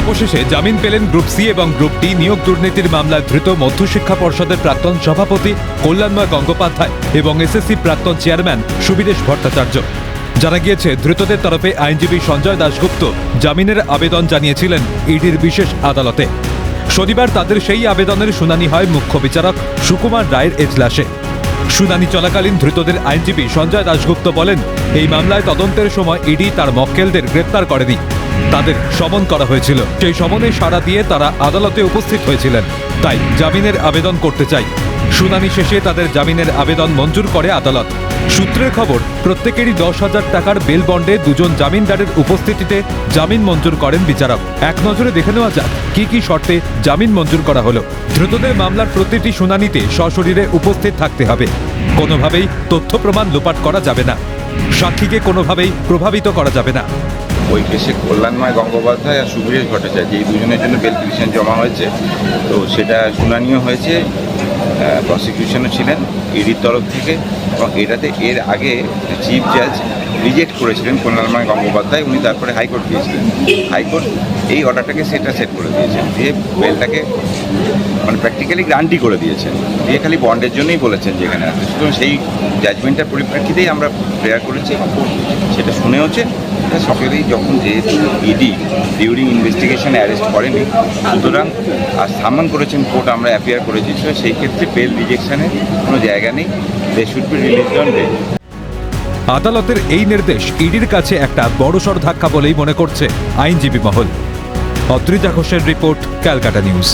অবশেষে জামিন পেলেন গ্রুপ সি এবং গ্রুপ ডি। নিয়োগ দুর্নীতির মামলায় ধৃত মধ্যশিক্ষা পর্ষদের প্রাক্তন সভাপতি কল্যাণময় গঙ্গোপাধ্যায় এবং এসএসসি প্রাক্তন চেয়ারম্যান সুবিদেশ ভট্টাচার্য। জানা গিয়েছে, ধৃতদের তরফে আইনজীবী সঞ্জয় দাশগুপ্ত জামিনের আবেদন জানিয়েছিলেন ইডির বিশেষ আদালতে। শনিবার তাদের সেই আবেদনের শুনানি হয় মুখ্য বিচারক সুকুমার রায়ের এজলাসে। শুনানি চলাকালীন ধৃতদের আইনজীবী সঞ্জয় দাশগুপ্ত বলেন, এই মামলায় তদন্তের সময় ইডি তার মক্কেলদের গ্রেপ্তার করেনি। তাদের সমন করা হয়েছিল। সেই সমনে সাড়া দিয়ে তারা আদালতে উপস্থিত হয়েছিলেন। তাই জামিনের আবেদন করতে চাই। শুনানি শেষে তাদের জামিনের আবেদন মঞ্জুর করে আদালত। সূত্রের খবর, প্রত্যেকেরই দশ হাজার টাকার বেল বন্ডে দুজন জামিনদারের উপস্থিতিতে জামিন মঞ্জুর করেন বিচারক। এক নজরে দেখে নেওয়া যাক, কি কি শর্তে জামিন মঞ্জুর করা হলো। দ্রুতদের মামলার প্রতিটি শুনানিতে সশরীরে উপস্থিত থাকতে হবে। কোনোভাবেই তথ্য প্রমাণ লোপাট করা যাবে না। সাক্ষীকে কোনোভাবেই প্রভাবিত করা যাবে না। ওই কেসে কল্যাণময় গঙ্গোপাধ্যায় আর সুবীরেশ ভট্টাচার্য এই দুজনের জন্য বেল পিটিশন জমা হয়েছে। তো সেটা শুনানিও হয়েছে প্রসিকিউশনও ছিলেন ইডির তরফ থেকে এবং এটাতে এর আগে চিফ জাজ রিজেক্ট করেছিলেন কল্যাণময় গঙ্গোপাধ্যায়, উনি তারপরে হাইকোর্ট গিয়েছিলেন। হাইকোর্ট এই অর্ডারটাকে সেটা সেট করে দিয়েছেন, দিয়ে বেলটাকে মানে প্র্যাকটিক্যালি গ্রান্টি করে দিয়েছেন। দিয়ে খালি বন্ডের জন্যই বলেছেন যেখানে আছে। সুতরাং সেই জাজমেন্টের পরিপ্রেক্ষিতেই আমরা প্রেয়ার করেছি এবং সেটা শুনে হচ্ছে এটা সকলেই যখন যেহেতু ইডি ডিউরিং ইনভেস্টিগেশনে অ্যারেস্ট করেনি, সুতরাং আর সামান করেছেন, কোর্ট আমরা অ্যাপিয়ার করেছি so সেই ক্ষেত্রে বেল রিজেকশনের কোনো জায়গা নেই। They should be release on bail আদালতের এই নির্দেশ ইডির কাছে একটা বড়সড় ধাক্কা বলেই মনে করছে আইনজীবী মহল। অদ্রিজা ঘোষের রিপোর্ট, ক্যালকাটা নিউজ।